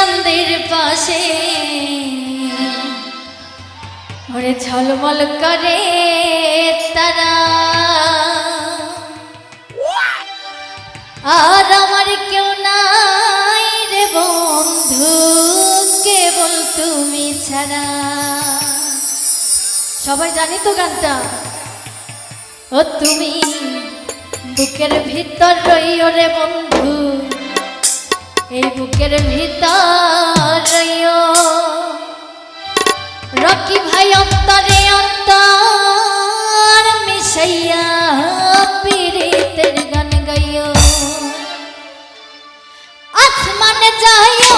চাঁদের পাশে। ওরে ঝলমল করে তারা। আর আমার কেউ নাই রে বন্ধু, কেবল তুমি ছাড়া। সবাই জানি তো গানটা। ও তুমি, বুকের ভিতর রইও রে বন্ধু। এই বুকের ভিতর রকি ভাই অন্তরে অন্তর মিশাইয়া পীড়িতের গান গাইও। আসমানে যায়